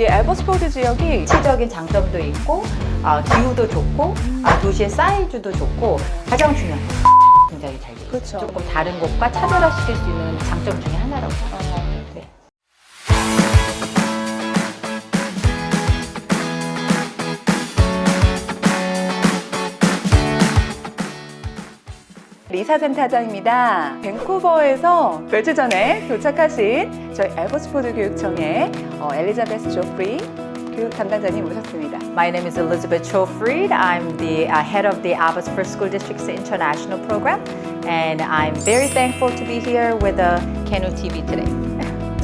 이 에버스포드 지역이 시적인 장점도 있고 아, 기후도 좋고 아, 도시의 사이즈도 좋고 가장 중요한 건 굉장히 잘돼 있어요. 그렇죠. 조금 다른 곳과 차별화시킬 수 있는 장점 중에 하나라고. 네. 리사 센터장입니다. 밴쿠버에서 며칠 전에 도착하신 저희 에버스포드 교육청의 어, 엘리자베스 조프리 교육 담당자님 모셨습니다. My name is Elizabeth Chofried. I'm the uh, head of the Abbotsford School District's International Program, and I'm very thankful to be here with the Canoe TV today.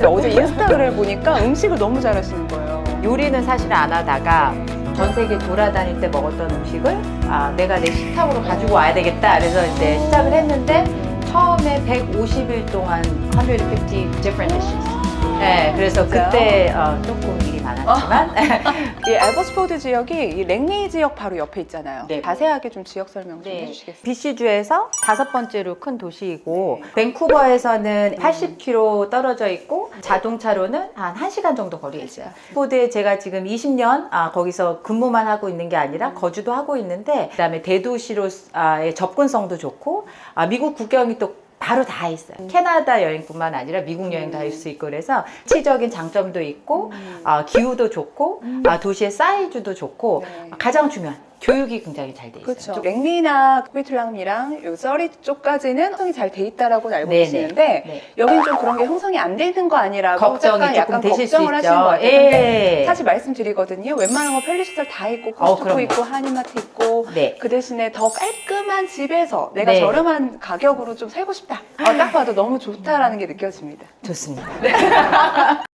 어제 인스타그램 보니까 음식을 너무 잘하시는 거예요. 요리는 사실 안 하다가 전 세계 돌아다닐 때 먹었던 음식을 아, 내가 내 식탁으로 가지고 와야 되겠다. 그래서 이제 시작을 했는데 처음에 150일 동안 150 different dishes. 네, 그래서 진짜요? 그때 어, 조금 일이 많았지만 이 에버스포드 지역이 이 랭리 지역 바로 옆에 있잖아요. 네. 자세하게 좀 지역 설명 좀 네. 해주시겠어요? BC주에서 다섯 번째로 큰 도시이고 밴쿠버에서는 80km 떨어져 있고 자동차로는 한 1시간 정도 거리에 있어요. 포드에 제가 지금 20년 아, 거기서 근무만 하고 있는 게 아니라 거주도 하고 있는데 그다음에 대도시로의 접근성도 좋고 아, 미국 국경이 또 바로 다 있어요. 캐나다 여행뿐만 아니라 미국 여행도 할 수 있고 그래서 치적인 장점도 있고 아, 기후도 좋고 아, 도시의 사이즈도 좋고 네. 가장 중요한 교육이 굉장히 잘 돼 있어요. 그렇죠. 랭리나 쿠비틀랑이랑 요 써리 쪽까지는 형성이 잘 돼 있다라고 알고 네네. 계시는데 네. 여기는 좀 그런 게 형성이 안돼 있는 거 아니라고 걱정이 약간, 조금 약간 되실 수 걱정을 있죠. 하시는 것 같아요. 예. 근데 사실 말씀드리거든요. 웬만한 거 편리시설 다 있고 어, 코스트코 그럼요. 있고 한인마트 있고 네. 그 대신에 더 깔끔한 집에서 내가 네. 저렴한 가격으로 좀 살고 싶다. 어, 딱 봐도 너무 좋다라는 게 느껴집니다. 좋습니다.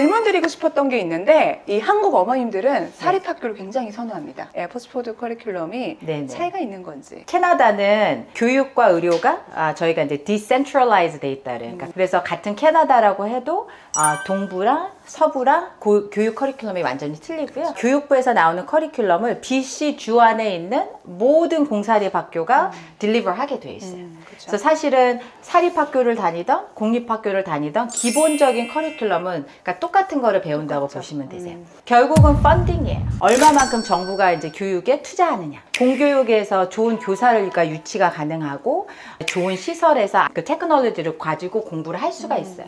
질문 드리고 싶었던 게 있는데 이 한국 어머님들은 사립학교를 굉장히 선호합니다. 에어포스포드 커리큘럼이 네네. 차이가 있는 건지. 캐나다는 교육과 의료가 아, 저희가 이제 decentralized 돼 있다 그러니까 그래서 같은 캐나다라고 해도 아, 동부랑 서부랑 고- 교육 커리큘럼이 완전히 틀리고요. 교육부에서 나오는 커리큘럼을 BC 주 안에 있는 모든 공사립 학교가 딜리버 하게 돼 있어요. 음, 그쵸. 그래서 사실은 사립학교를 다니던 공립학교를 다니던 기본적인 커리큘럼은 그러니까 똑같은 거를 배운다고 똑같죠. 보시면 되세요. 음. 결국은 펀딩이에요. 얼마만큼 정부가 이제 교육에 투자하느냐. 공교육에서 좋은 교사가 유치가 가능하고 좋은 시설에서 그 테크놀로지를 가지고 공부를 할 수가 있어요.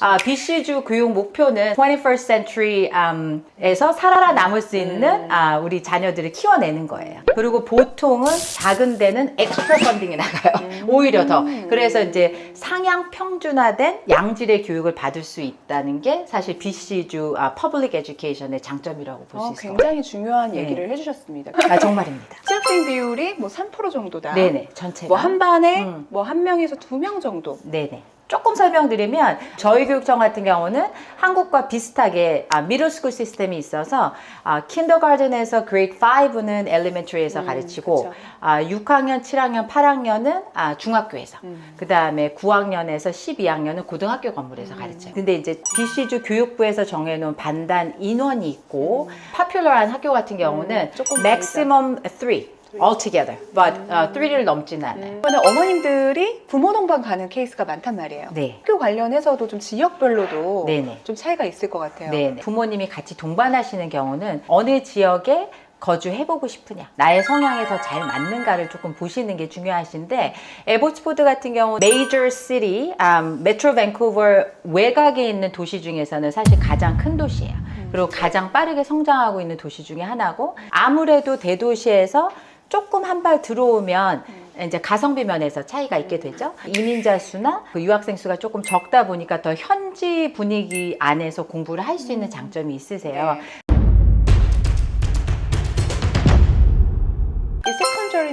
아, BC주 교육 목표는 21st century um, 에서 살아남을 수 있는 아, 우리 자녀들을 키워내는 거예요. 그리고 보통은 작은 데는 엑스트라 펀딩이 나가요. 오히려 더. 그래서 이제 상향 평준화된 양질의 교육을 받을 수 있다는 게 사실 BC주 아, 퍼블릭 에듀케이션의 장점이라고 볼수 어, 있어요. 굉장히 중요한 네. 얘기를 해주셨습니다. 아, 정말입니다. 취학생 비율이 뭐 3% 정도다. 네네, 전체가. 뭐 한 반에 음. 뭐 한 명에서 두 명 정도. 네네. 조금 설명드리면 저희 교육청 같은 경우는 한국과 비슷하게 아, 미들스쿨 시스템이 있어서 아, 킨더가든에서 그레이드 5는 엘리멘터리에서 음, 가르치고 그쵸. 아, 6학년, 7학년, 8학년은 아, 중학교에서 음. 그 다음에 9학년에서 12학년은 고등학교 건물에서 가르쳐요. 근데 이제 BC주 교육부에서 정해놓은 반단 인원이 있고 파퓰러한 학교 같은 경우는 음, 조금 maximum 3 altogether, but uh, 3를 넘지는 않아요. 그러면 어머님들이 부모 동반 가는 케이스가 많단 말이에요. 네. 학교 관련해서도 좀 지역별로도 네네. 좀 차이가 있을 것 같아요. 네, 부모님이 같이 동반하시는 경우는 어느 지역에 거주해보고 싶으냐, 나의 성향에 더 잘 맞는가를 조금 보시는 게 중요하신데, 에보츠포드 같은 경우, 메이저 시티, 메트로 밴쿠버 외곽에 있는 도시 중에서는 사실 가장 큰 도시예요. 그리고 가장 빠르게 성장하고 있는 도시 중에 하나고, 아무래도 대도시에서 조금 한 발 들어오면 이제 가성비 면에서 차이가 있게 되죠. 이민자 수나 그 유학생 수가 조금 적다 보니까 더 현지 분위기 안에서 공부를 할 수 있는 장점이 있으세요.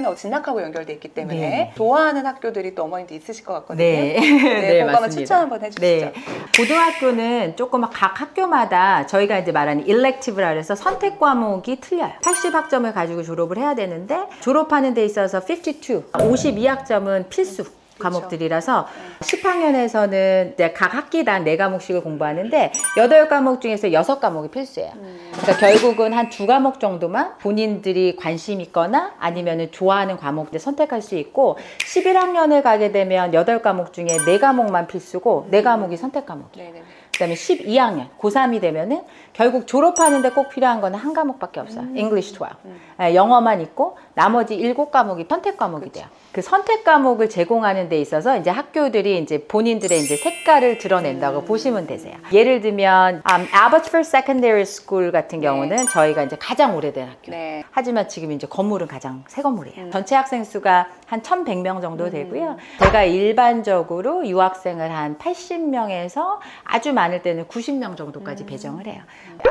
세컨저리는 진학하고 연결돼 있기 때문에 네. 좋아하는 학교들이 또 어머님도 있으실 것 같거든요. 네, 네, 그거 한번 추천 한번 해주시죠. 네. 고등학교는 조금 각 학교마다 저희가 이제 말하는 일렉티브라 그래서 선택 과목이 틀려요. 80학점을 가지고 졸업을 해야 되는데 졸업하는 데 있어서 52, 52학점은 필수. 과목들이라서 10학년에서는 각 학기당 4과목씩을 공부하는데 8과목 중에서 6과목이 필수예요. 그러니까 결국은 한 두 과목 정도만 본인들이 관심 있거나 아니면 좋아하는 과목들 선택할 수 있고 11학년을 가게 되면 8과목 중에 4과목만 필수고 4과목이 선택 과목이에요. 그다음에 12학년 고3이 되면은 결국 졸업하는데 꼭 필요한 거는 한 과목밖에 없어요. English 12. 예, 영어만 있고 나머지 7과목이 선택 과목이 돼요. 그 선택 과목을 제공하는 데 있어서 이제 학교들이 이제 본인들의 이제 색깔을 드러낸다고 보시면 되세요. 예를 들면 um, Abbotsford Secondary School 같은 경우는 저희가 이제 가장 오래된 학교. 네. 하지만 지금 이제 건물은 가장 새 건물이에요. 전체 학생 수가 한 1,100명 정도 되고요. 제가 일반적으로 유학생을 한 80명에서 아주 많을 때는 90명 정도까지 배정을 해요.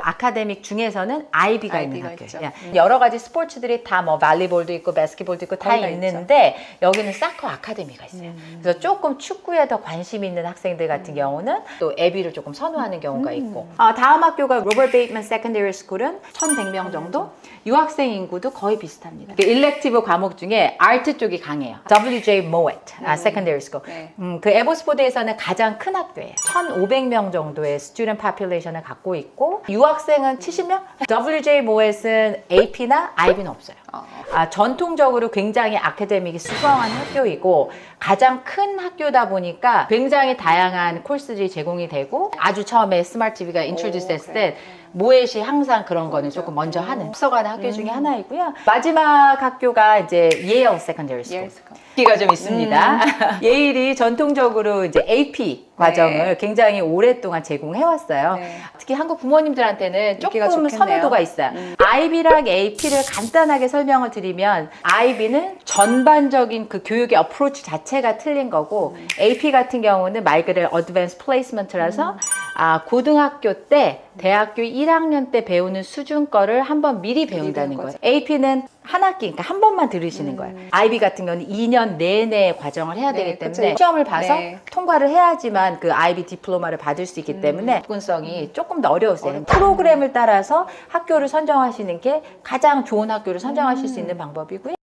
아카데믹 중에서는 아이비가 있는 아이비가 학교예요. 있죠. 예. 여러 가지 스포츠들이 다 뭐 발리볼도 있고 바스켓볼도 있고 다 있는데 여기는 사커 아카데미가 있어요. 그래서 조금 축구에 더 관심 있는 학생들 같은 경우는 또 에비를 조금 선호하는 경우가 있고 아, 다음 학교가 로버트 베이트만 세컨더리 스쿨은 1,100명 정도 유학생 인구도 거의 비슷합니다. 그 일렉티브 과목 중에 아트 쪽이 강해요. WJ Mowat 아, 세컨더리 스쿨. 네. 음, 그 에버스포드에서는 가장 큰 학교예요. 1,500명 정도 의 스튜던 파퓰레이션을 갖고 있고 유학생은 70명? WJ Mowat은 AP나 IB는 없어요. 어. 아, 전통적으로 굉장히 아카데믹이 수강한 학교이고 가장 큰 학교다 보니까 굉장히 다양한 코र्스들이 제공이 되고 아주 처음에 스마트 TV가 인트로듀스 됐을 때 모엣이 항상 그런 거는 조금 먼저 하는 합서가는 학교 중에 하나이고요. 마지막 학교가 이제 예일 세 기가 좀 있습니다. 예일이 전통적으로 이제 AP 과정을 네. 굉장히 오랫동안 제공해 왔어요. 네. 특히 한국 부모님들한테는 인기가 조금 좋겠네요. 선호도가 있어요. IB랑 AP를 간단하게 설명을 드리면 IB는 전반적인 그 교육의 어프로치 자체가 틀린 거고 AP 같은 경우는 말 그대로 어드밴스 플레이스먼트라서 아, 고등학교 때 대학교 1학년 때 배우는 수준 거를 한 번 미리 배운다는 거예요. AP는 한 학기, 그러니까 한 번만 들으시는 거예요. IB 같은 경우는 2년 내내 과정을 해야 네, 되기 그쵸. 때문에 시험을 봐서 네. 통과를 해야지만 그 IB 디플로마를 받을 수 있기 때문에 접근성이 조금 더 어려웠어요. 프로그램을 따라서 학교를 선정하시는 게 가장 좋은 학교를 선정하실 수 있는 방법이고요.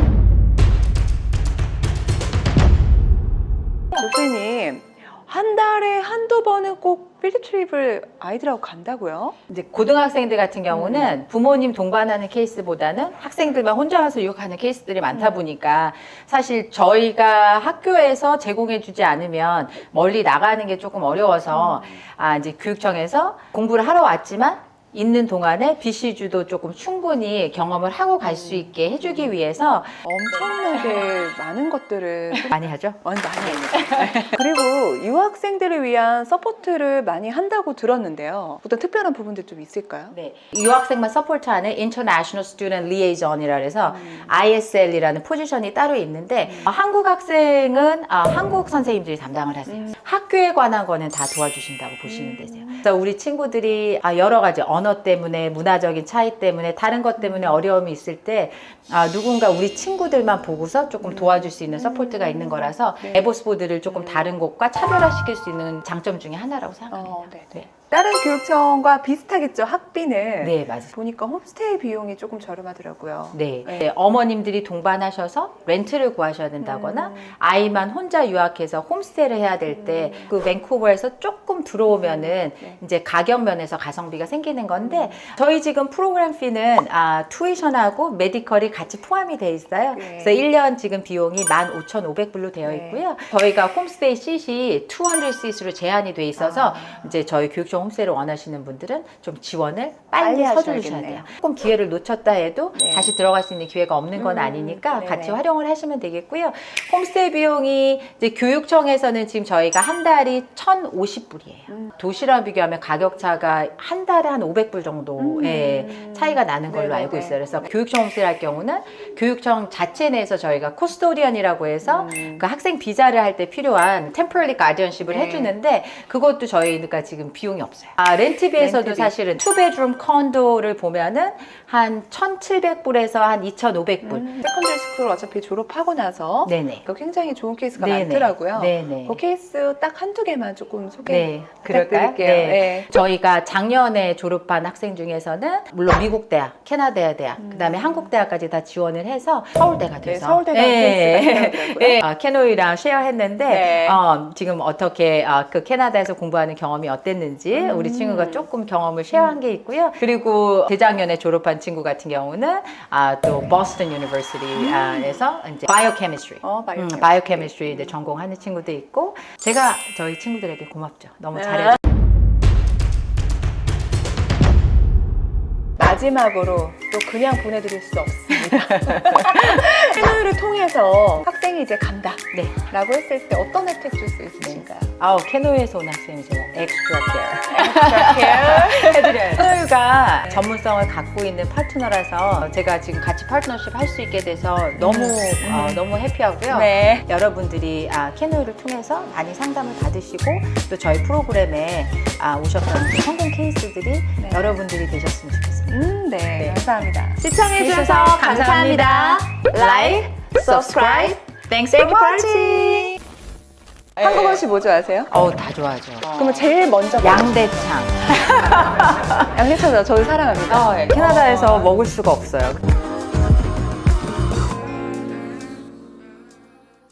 교수님 한 달에 한두 번은 꼭 필드 트립을 아이들하고 간다고요? 이제 고등학생들 같은 경우는 부모님 동반하는 케이스보다는 학생들만 혼자 와서 유학하는 케이스들이 많다 보니까 사실 저희가 학교에서 제공해주지 않으면 멀리 나가는 게 조금 어려워서 아 이제 교육청에서 공부를 하러 왔지만 있는 동안에 BC주도 조금 충분히 경험을 하고 갈 수 있게 해주기 위해서 엄청나게 많은 것들을 많이 하죠. 많이 많이 합니다. 그리고 유학생들을 위한 서포트를 많이 한다고 들었는데요. 어떤 특별한 부분들 좀 있을까요? 네. 유학생만 서포트하는 International Student Liaison이라 해서 ISL이라는 포지션이 따로 있는데 어, 한국 학생은 아, 한국 선생님들이 담당을 하세요. 학교에 관한 거는 다 도와주신다고 보시면 되세요. 그래서 우리 친구들이 아, 여러 가지 언어 때문에 문화적인 차이 때문에 다른 것 때문에 어려움이 있을 때 아, 누군가 우리 친구들만 보고서 조금 도와줄 수 있는 서포트가 있는 거라서 에보스보드를 조금 다른 곳과 차별화시킬 수 있는 장점 중에 하나라고 생각합니다. 어, 네. 네. 다른 교육청과 비슷하겠죠. 학비는 네, 맞아요. 보니까 홈스테이 비용이 조금 저렴하더라고요. 네. 네. 네, 어머님들이 동반하셔서 렌트를 구하셔야 된다거나 아이만 혼자 유학해서 홈스테이를 해야 될 때 그 밴쿠버에서 조금 들어오면은 이제 가격 면에서 가성비가 생기는 건데 저희 지금 프로그램 피는 아, 투이션하고 메디컬이 같이 포함이 돼 있어요. 네. 그래서 1년 지금 비용이 15,500불로 되어 네. 있고요. 저희가 홈스테이 씰이 200시스로 제한이 돼 있어서 아. 이제 저희 교육청 홈스테이를 원하시는 분들은 좀 지원을 빨리 빨리 서두르셔야. 돼요. 조금 기회를 놓쳤다 해도 네. 다시 들어갈 수 있는 기회가 없는 건 음, 아니니까 네네. 같이 활용을 하시면 되겠고요. 홈스테이 비용이 이제 교육청에서는 지금 저희가 한 달이 1,050불이에요. 음. 도시랑 비교하면 가격 차가 한 달에 한 500불 정도의 음. 차이가 나는 걸로 네네네. 알고 있어요. 그래서 교육청 홈스테이 할 경우는 교육청 자체 내에서 저희가 코스토리언이라고 해서 음. 그 학생 비자를 할 때 필요한 템퍼리 가디언십을 네. 해주는데 그것도 저희가 지금 비용이 없어요. 아, 렌트비에서도 렌트비. 사실은 투베드룸 컨도를 보면은 한 1,700불에서 한 2,500불. 음, 세컨드리 스쿨 어차피 졸업하고 나서 네네. 그 굉장히 좋은 케이스가 네네. 많더라고요. 네네. 그 케이스 딱 한두 개만 조금 소개 네? 부탁드릴게요. 네. 네. 저희가 작년에 졸업한 학생 중에서는 물론 미국 대학, 캐나다 대학, 그다음에 한국 대학까지 다 지원을 해서 서울대가 음. 네, 돼서 서울대가 케이스가 있더라고요. 네, 어, 케노이랑 쉐어했는데 네. 어, 지금 어떻게 어, 그 캐나다에서 공부하는 경험이 어땠는지 음. 우리 친구가 조금 경험을 쉐어한 게 있고요. 그리고 재작년에 졸업한 친구 같은 경우는 아, 또 보스턴 유니버시티에서 이제 바이오케미스트리 어, 음, 바이오케미스트리. 바이오케미스트리 이제 전공하는 친구도 있고 제가 저희 친구들에게 고맙죠. 너무 네. 잘해. 마지막으로 또 그냥 보내드릴 수 없습니다. 채널을 통해서 학생이 이제 간다. 네. 라고 했을 때 어떤 혜택 줄 수 있으신가요? 아우 캐노에서 온 학생이 제가 엑스트라 케어 해드려요. 캐노유가 전문성을 갖고 있는 파트너라서 제가 지금 같이 파트너십 할 수 있게 돼서 너무 어, 너무 해피하고요. 네. 여러분들이 아, 캐노유를 통해서 많이 상담을 받으시고 또 저희 프로그램에 아, 오셨던 그 성공 케이스들이 네. 여러분들이 되셨으면 좋겠습니다. 음, 네. 네. 감사합니다. 시청해주셔서 해주셔서 감사합니다. Like, subscribe, thanks for watching. 한국어 시 뭐 좋아하세요? 어우 다 좋아하죠. 그러면 제일 먼저 양대창. 양해차죠. 저도 사랑합니다. 어, 캐나다에서 먹을 수가 없어요.